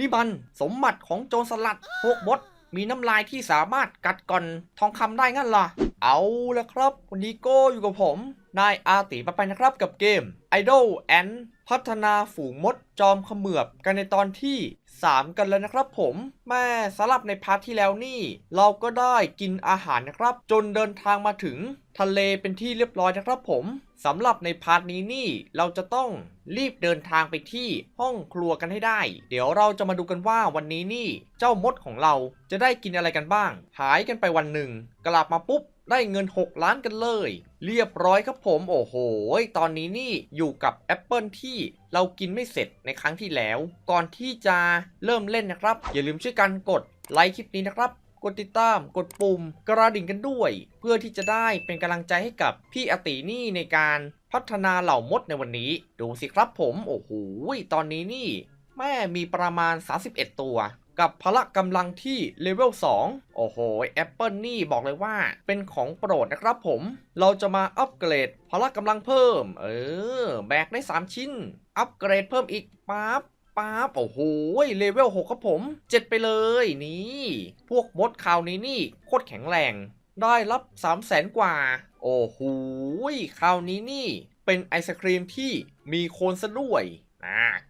นี่มันสมบัติของโจรสลัดพวกมดมีน้ำลายที่สามารถกัดก่อนทองคำได้งั้นล่ะ เอาละครับวันนี้ก็อยู่กับผม นายอาติมาไปนะครับกับเกม Idol and พัฒนาฝูงมดจอมขมือบกันในตอนที่ 3 กันแล้วนะครับผม แม่สำหรับในพาร์ทที่แล้วนี่ เราก็ได้กินอาหารนะครับ จนเดินทางมาถึง ทะเลเป็นที่เรียบร้อยนะครับผมสำหรับในพาร์ทนี้นี่เราจะต้องรีบเดินทางไปที่ห้องครัวกันให้ได้ เดี๋ยวเราจะมาดูกันว่าวันนี้นี่เจ้ามดของเราจะได้กินอะไรกันบ้าง หายกันไปวันหนึ่ง กลับมาปุ๊บได้เงิน 6 ล้านกันเลย เรียบร้อยครับผมโอ้โห ตอนนี้นี่อยู่กับแอปเปิลที่เรากินไม่เสร็จในครั้งที่แล้ว ก่อนที่จะเริ่มเล่นนะครับ อย่าลืมช่วยกันกดไลค์คลิปนี้นะครับ กดติดตาม กดปุ่มกระดิ่งกันด้วย เพื่อที่จะได้เป็นกำลังใจให้กับพี่อตินี่ในการพัฒนาเหล่ามดในวันนี้ ดูสิครับผมโอ้โหตอนนี้นี่ แม่มีประมาณ 31 ตัว กับพละกำลังที่เลเวล 2 โอ้โหแอปเปิลนี่บอกเลยว่า เป็นของโปรดนะครับผม เราจะมาอัปเกรดพละกำลังเพิ่ม เออ แบกได้ 3 ชิ้น อัปเกรดเพิ่มอีกปั๊บ ปั๊บโอ้โหเลเวล6ครับผม7ไปเลยนี่ พวกมดคราวนี้นี่โคตรแข็งแรง ได้รับ3 0 0แสนกว่า โอ้โหคราวนี้นี่ เป็นไอศครีมที่มีโคนซะด้วย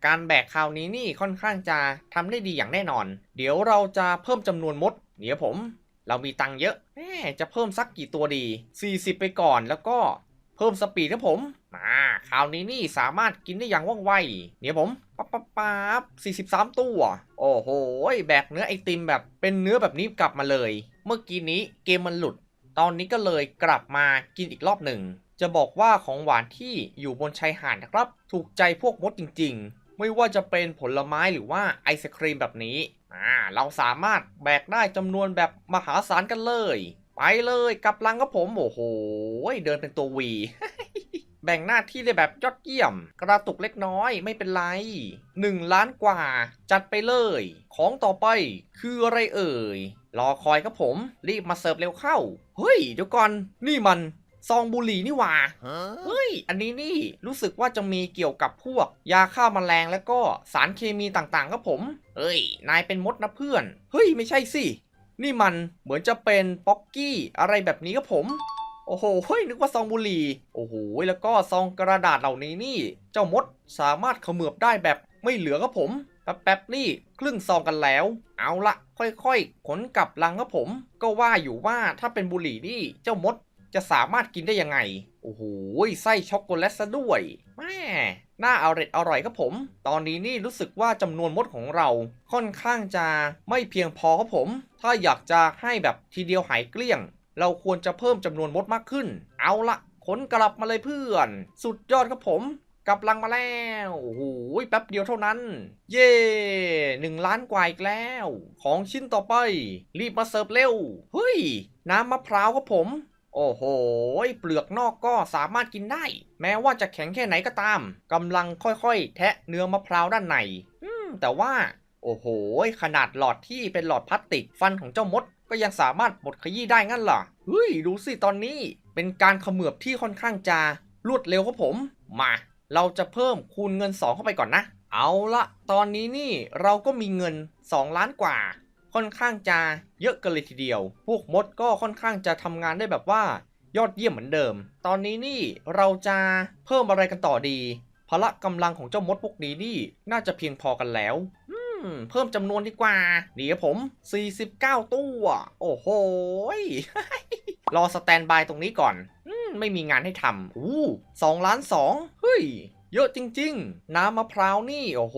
การแบกคราวนี้นี่ค่อนข้างจะทำได้ดีอย่างแน่นอน เดี๋ยวเราจะเพิ่มจำนวนมด เดี๋ยวผม เรามีตังค์เยอะแจะเพิ่มสักกี่ตัวดี 40 ไปก่อนแล้วก็เพิ่มสปีดครับผมอ่าคราวนี้นี่สามารถกินได้อย่างว่องไว เดี๋ยวผม ปั๊บปั๊บปั๊บ43ตัว โอ้โห แบกเนื้อไอติมแบบเป็นเนื้อแบบนี้กลับมาเลย เมื่อกี้นี้เกมมันหลุด ตอนนี้ก็เลยกลับมากินอีกรอบหนึ่ง จะบอกว่าของหวานที่อยู่บนชายหาดนะครับ ถูกใจพวกมดจริง ๆ ไม่ว่าจะเป็นผลไม้หรือว่าไอศครีมแบบนี้ อ่า เราสามารถแบกได้จำนวนแบบมหาศาลกันเลย ไปเลยกับลังครับผม โอ้โห เดินเป็นตัววี แบ่งหน้าที่ได้แบบยอดเยี่ยม กระตุกเล็กน้อยไม่เป็นไร 1 ล้านกว่า จัดไปเลย ของต่อไปคืออะไรเอ่ย รอคอยครับผม รีบมาเสิร์ฟเร็วเข้า เฮ้ย เดี๋ยวก่อน นี่มันซองบุหรี่นี่หว่า เฮ้ย อันนี้นี่รู้สึกว่าจะมีเกี่ยวกับพวก ยาฆ่ามาแมลงแล้วก็สารเคมีต่างๆครับผม เฮ้ย นายเป็นมดนะเพื่อน เฮ้ย ไม่ใช่สิ นี่มันเหมือนจะเป็นป๊อกกี้อะไรแบบนี้ครับผม โอ้โหเฮ้ยนึกว่าซองบุหรี่ โอ้โห แล้วก็ซองกระดาษเหล่านี้นี่ เจ้ามดสามารถเขมือบได้แบบไม่เหลือครับผม แป๊บๆนี่ครึ่งซองกันแล้ว เอาละค่อยๆ ขนกลับลังครับผม ก็ว่าอยู่ว่าถ้าเป็นบุหรี่นี่ เจ้ามดจะสามารถกินได้ยังไง โอ้โห ไส้ช็อกโกแลตซะด้วยแม่น่าอร่อยอร่อยครับผม ตอนนี้นี่รู้สึกว่าจำนวนมดของเราค่อนข้างจะไม่เพียงพอครับผม ถ้าอยากจะให้แบบทีเดียวหายเกลี้ยง เราควรจะเพิ่มจำนวนมดมากขึ้น เอาละขนกลับมาเลยเพื่อน สุดยอดครับผมกลับลังมาแล้วโอ้โหแป๊บเดียวเท่านั้น เย่หนึ่งล้านกว่าอีกแล้ว ของชิ้นต่อไป รีบมาเสิร์ฟเร็ว เฮ้ย น้ำมะพร้าวครับผม โอ้โห เปลือกนอกก็สามารถกินได้ แม้ว่าจะแข็งแค่ไหนก็ตามกำลังค่อยๆ แทะเนื้อมะพร้าวด้านในอืมแต่ว่า โอ้โห ขนาดหลอดที่เป็นหลอดพลาสติกฟันของเจ้ามด ก็ยังสามารถบดขยี้ได้งั้นเหรอเฮ้ยดูสิตอนนี้ เป็นการเขมือบที่ค่อนข้างจะรวดเร็วครับผม มา เราจะเพิ่มคูณเงิน 2 เข้าไปก่อนนะ เอาละตอนนี้นี่เราก็มีเงิน 2 ล้านกว่า ค่อนข้างจะเยอะกันเลยทีเดียว พวกมดก็ค่อนข้างจะทำงานได้แบบว่า ยอดเยี่ยมเหมือนเดิม ตอนนี้นี่เราจะเพิ่มอะไรกันต่อดีพละกำลังของเจ้ามดพวกนี้นี่น่าจะเพียงพอกันแล้วอื เพิ่มจำนวนดีกว่าเดี๋ยวผม 49ตัวโอ้โห รอสแตนบายตรงนี้ก่อนอมไม่มีงานให้ทำอู้สองล้านสองเฮ้ย เยอะจริง ๆ น้ำมะพร้าวนี่ โอ้โห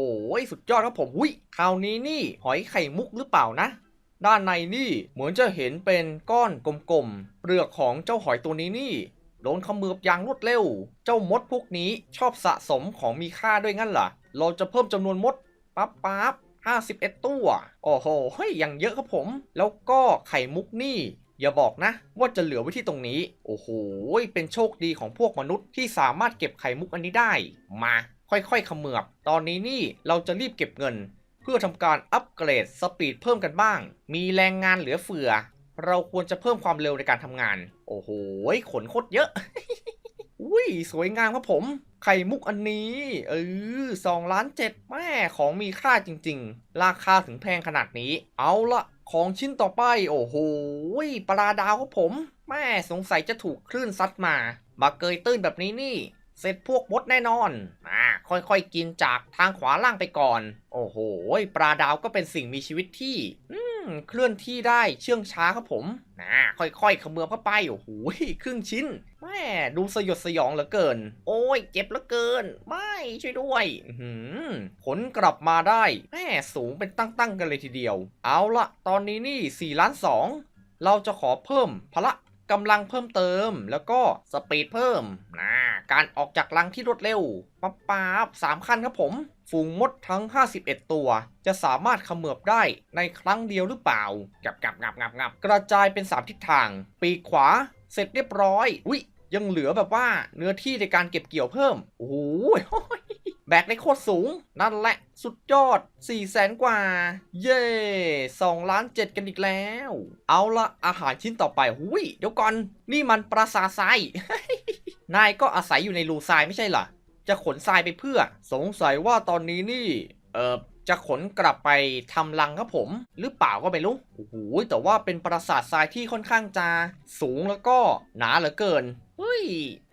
สุดยอดครับผมอุ้ยคราวนี้นี่ หอยไข่มุกหรือเปล่านะด้านในนี่เหมือนจะเห็นเป็นก้อนกลมๆ เปลือกของเจ้าหอยตัวนี้นี่โดนขมือบอย่างรวดเร็ว เจ้ามดพวกนี้ชอบสะสมของมีค่าด้วยงั้นเหรอ เราจะเพิ่มจำนวนมดปั๊บปั๊บ 51 ตัว โอ้โหเฮ้ยยังเยอะครับผม แล้วก็ไข่มุกนี่ อย่าบอกนะ ว่าจะเหลือไว้ที่ตรงนี้ โอ้โห เป็นโชคดีของพวกมนุษย์ที่สามารถเก็บไข่มุกอันนี้ได้ มา ค่อยๆเขมือบ ตอนนี้นี่เราจะรีบเก็บเงิน เพื่อทำการอัปเกรดสปีดเพิ่มกันบ้าง มีแรงงานเหลือเฟือ เราควรจะเพิ่มความเร็วในการทำงาน โอ้โหขนโคตรเยอะ อุ้ยสวยงามครับผม ไข่มุกอันนี้เออสองล้านเจ็ดแม่ของมีค่าจริง ๆ ราคาถึงแพงขนาดนี้ เอาละของชิ้นต่อไป โอ้โหปลาดาวครับผม แม่สงสัยจะถูกคลื่นซัดมามาเกยตื้นแบบนี้นี่ เสร็จพวกมดแน่นอนอ่าค่อยๆกินจากทางขวาล่างไปก่อน โอ้โหปลาดาวก็เป็นสิ่งมีชีวิตที่อื เคลื่อนที่ได้เชื่องช้าครับผมนะค่อยๆเขมือเข้าไปโอ้โหครึ่งชิ้นแม่ดูสยดสยองเหลือเกิน โอ้ยเจ็บเหลือเกิน ไม่ช่วยด้วยหือผลกลับมาได้แม่สูงเป็นตั้งๆกันเลยทีเดียว เอาละตอนนี้นี่4ล้าน2เราจะขอเพิ่มพละ กำลังเพิ่มเติม แล้วก็สปีดเพิ่มนะการออกจากรังที่รวดเร็วปั๊บปั๊บสามขั้นครับผม ฝูงมดทั้ง 51 ตัว จะสามารถขมือบได้ในครั้งเดียวหรือเปล่ากับกับงับงับงับกระจายเป็น 3 ทิศทาง ปีกขวา เสร็จเรียบร้อย อุ้ยยังเหลือแบบว่าเนื้อที่ในการเก็บเกี่ยวเพิ่ม โอ้โห แบกได้โคตรสูง นั่นแหละสุดยอด 4 0 0แสนกว่า เย่2ล้าน7กันอีกแล้ว เอาละอาหารชิ้นต่อไปหุยเดี๋ยวก่อน นี่มันปราสาททราย นายก็อาศัยอยู่ในรูทรายไม่ใช่เหรอ จะขนทรายไปเพื่อ สงสัยว่าตอนนี้นี่ เออจะขนกลับไปทำรังครับผม หรือเปล่าก็ไม่รู้ โอ้โหแต่ว่าเป็นปราสาททรายที่ค่อนข้างจะสูงแล้วก็หนาเหลือเกิน เฮ้ย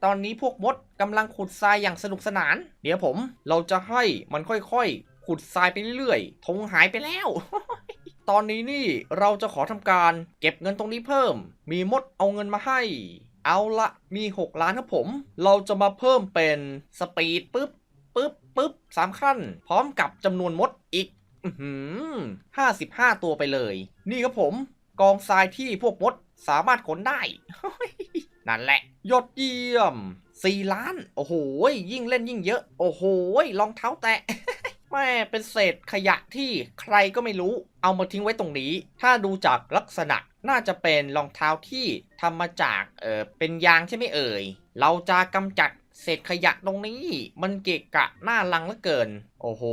ตอนนี้พวกมดกำลังขุดทรายอย่างสนุกสนาน เดี๋ยวผม เราจะให้มันค่อยๆ ขุดทรายไปเรื่อยๆธงหายไปแล้ว ตอนนี้นี่เราจะขอทำการเก็บเงินตรงนี้เพิ่ม มีมดเอาเงินมาให้ เอาละมี 6 ล้านครับผม เราจะมาเพิ่มเป็นสปีดปุ๊บปึ๊บปึ๊บสามขั้น พร้อมกับจำนวนมดอีกหือห้าสิบห้าตัวไปเลย นี่ครับผม กองทรายที่พวกมดสามารถขนได้ นั่นแหละ ยอดเยี่ยม 4 ล้าน โอ้โห ยิ่งเล่นยิ่งเยอะ โอ้โหรองเท้าแตะแม่เป็นเศษขยะที่ใครก็ไม่รู้ เอามาทิ้งไว้ตรงนี้ ถ้าดูจากลักษณะน่าจะเป็นรองเท้าที่ทำมาจากเออเป็นยางใช่ไหมเอ่ย เราจะกำจัดเศษขยะตรงนี้ มันเกะกะหน้ารังเหลือเกิน โอ้โห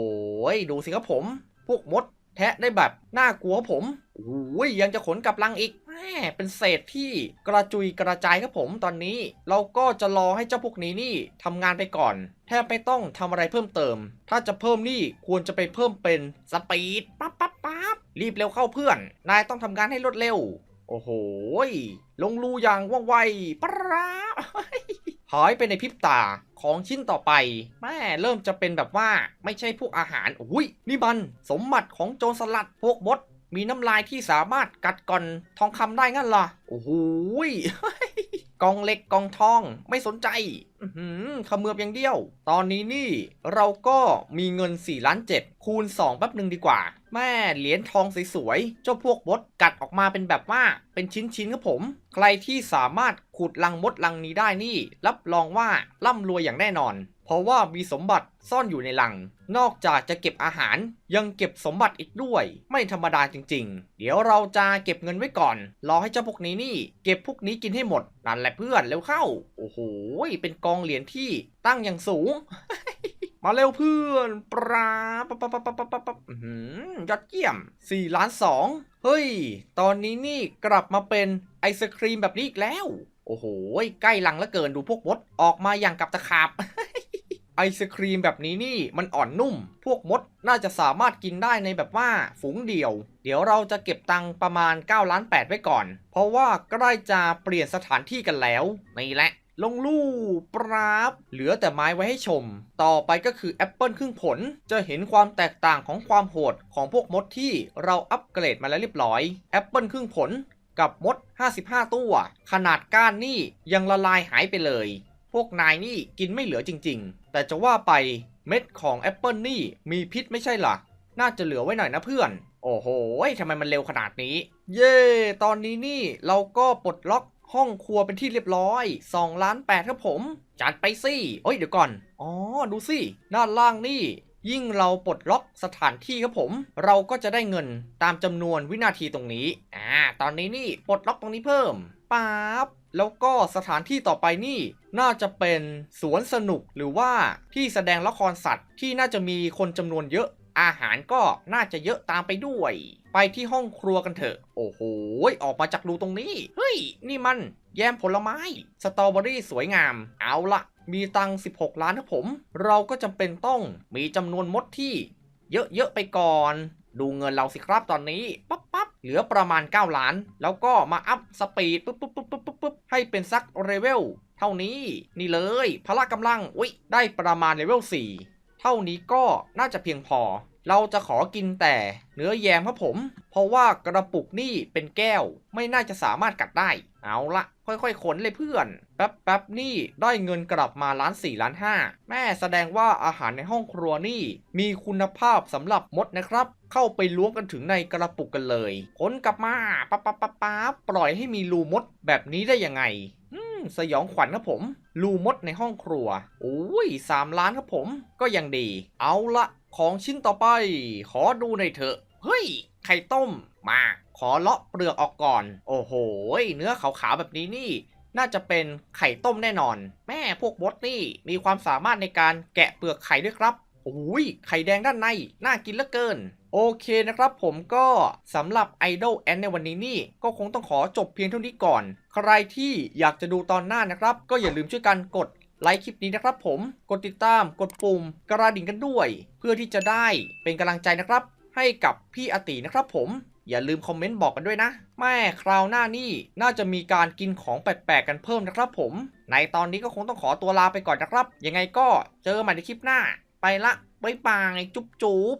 ดูสิครับผม พวกมด แทะได้แบบน่ากลัวผมโอ้ยยังจะขนกลับลังอีกแมเป็นเศษที่กระจุยกระจายครับผมตอนนี้ เราก็จะรอให้เจ้าพวกนี้นี่ทำงานไปก่อน แทบไม่ต้องทำอะไรเพิ่มเติม ถ้าจะเพิ่มนี่ควรจะไปเพิ่มเป็นสปีดปั๊บปั๊บปั๊บรีบเร็วเข้าเพื่อน นายต้องทำงานให้รวดเร็ว โอ้โหลงรูอย่างว่องไวปะรา บหายไปในพริบตาของชิ้นต่อไปแม่เริ่มจะเป็นแบบว่าไม่ใช่พวกอาหารอุ้ยนี่มันสมบัติของโจรสลัดพวกบดมีน้ำลายที่สามารถกัดก่อนทองคำได้งั้นล่ะโอ้โหย กองเล็กกองทองไม่สนใจอื้อหือเขมือบอย่างเดียว ตอนนี้นี่เราก็มีเงิน4ล้าน7คูณ2แป๊บหนึ่งดีกว่า แม่เหรียญทองสวยๆ เจ้าพวกมดกัดออกมาเป็นแบบว่า เป็นชิ้นๆครับผม ใครที่สามารถขุดลังมดลังนี้ได้นี่ รับรองว่าร่ำรวยอย่างแน่นอน เพราะว่ามีสมบัติซ่อนอยู่ในลัง นอกจากจะเก็บอาหาร ยังเก็บสมบัติอีกด้วย ไม่ธรรมดาจริง ๆ เดี๋ยวเราจะเก็บเงินไว้ก่อน รอให้เจ้าพวกนี้นี่ เก็บพวกนี้กินให้หมดนั่นแหละเพื่อนเร็วเข้า โอ้โห เป็นกองเหรียญที่ตั้งอย่างสูง มาเร็วเพื่อน ปราปั๊บปั๊บปั๊บปั๊บปั๊บปั๊บอื้อหือยอดเยี่ยม4ล้าน2เฮ้ย ตอนนี้นี่กลับมาเป็นไอศครีมแบบนี้อีกแล้ว โอ้โห ใกล้ลังเหลือเกินดูพวกมดออกมาอย่างกับตะขาบ ไอศครีมแบบนี้นี่มันอ่อนนุ่ม พวกมดน่าจะสามารถกินได้ในแบบว่าฝูงเดียว เดี๋ยวเราจะเก็บตังประมาณ9ล้าน8ไว้ก่อน เพราะว่าใกล้จะเปลี่ยนสถานที่กันแล้วนี่แหละ ลงลู่ปราบ เหลือแต่ไม้ไว้ให้ชม ต่อไปก็คือแอปเปิลครึ่งผล จะเห็นความแตกต่างของความโหดของพวกมดที่เราอัปเกรดมาแล้วเรียบร้อยแอปเปิลครึ่งผลกับมด 55 ตัว ขนาดก้านนี่ยังละลายหายไปเลย วกนายนี่กินไม่เหลือจริง ๆ แต่จะว่าไปเม็ดของแอปเปิลนี่มีพิษไม่ใช่หรอน่าจะเหลือไว้หน่อยนะเพื่อน โอ้โหทำไมมันเร็วขนาดนี้ เย่ตอนนี้นี่เราก็ปลดล็อกห้องครัวเป็นที่เรียบร้อย2ล้าน8ครับผม จัดไปสิเอ้ยเดี๋ยวก่อน อ๋อ ดูสิ ด้านล่างนี่ ยิ่งเราปลดล็อกสถานที่ครับผม เราก็จะได้เงินตามจำนวนวินาทีตรงนี้ อ่า ตอนนี้นี่ปลดล็อกตรงนี้เพิ่ม ปั๊บแล้วก็สถานที่ต่อไปนี่น่าจะเป็นสวนสนุกหรือว่าที่แสดงละครสัตว์ที่น่าจะมีคนจำนวนเยอะ อาหารก็น่าจะเยอะตามไปด้วย ไปที่ห้องครัวกันเถอะ โอ้โห ออกมาจากรูตรงนี้ เฮ้ย นี่มันแยมผลไม้ สตรอเบอรี่สวยงาม เอาละมีตังค์16 ล้านนะผม เราก็จำเป็นต้องมีจำนวนมดที่ เยอะๆไปก่อน ดูเงินเราสิครับตอนนี้ปั๊บปั๊บ เหลือประมาณ 9 ล้าน แล้วก็มาอัพสปีดปุ๊บปุ๊บปุ๊บปุ๊บปุ๊บบให้เป็นสักเลเวลเท่านี้นี่เลยพละกำลังอุ้ยได้ประมาณเลเวล4 เท่านี้ก็น่าจะเพียงพอ เราจะขอกินแต่เนื้อแยมครับผม เพราะว่ากระปุกนี่เป็นแก้วไม่น่าจะสามารถกัดได้ เอาละค่อยๆขนเลยเพื่อน แป๊บแป๊บๆนี่ได้เงินกลับมาล้านสี่ล้านห้าแม่แสดงว่าอาหารในห้องครัวนี่ มีคุณภาพสำหรับมดนะครับ เข้าไปล้วงกันถึงในกระปุกกันเลยขนกลับมาปั๊บปั๊บปั๊บปั๊บปล่อยให้มีรูมดแบบนี้ได้ยังไงสยองขวัญครับผมรูมดในห้องครัวโอ้ยสามล้านครับผม ก็ยังดี เอาละของชิ้นต่อไป ขอดูหน่อยเถอะ เฮ้ย ไข่ต้ม มา ขอเลาะเปลือกออกก่อน โอ้โห เนื้อขาวๆแบบนี้นี่ น่าจะเป็นไข่ต้มแน่นอน แม่พวกมดนี่ มีความสามารถในการแกะเปลือกไข่ด้วยครับ โอ้ยไข่แดงด้านใน น่ากินเหลือเกิน โอเคนะครับผมก็สำหรับ Idol Ant ในวันนี้นี่ ก็คงต้องขอจบเพียงเท่านี้ก่อน ใครที่อยากจะดูตอนหน้านะครับ ก็อย่าลืมช่วยกันกดไลค์คลิปนี้นะครับผม กดติดตาม กดปุ่ม กระดิ่งกันด้วย เพื่อที่จะได้เป็นกำลังใจนะครับ ให้กับพี่อตินะครับผม อย่าลืมคอมเมนต์บอกกันด้วยนะ แม่คราวหน้านี่น่าจะมีการกินของแปลกๆกันเพิ่มนะครับผม ในตอนนี้ก็คงต้องขอตัวลาไปก่อนนะครับ ยังไงก็เจอใหม่ในคลิปหน้า ไปละบ๊ายบายจุ๊บจุ๊บ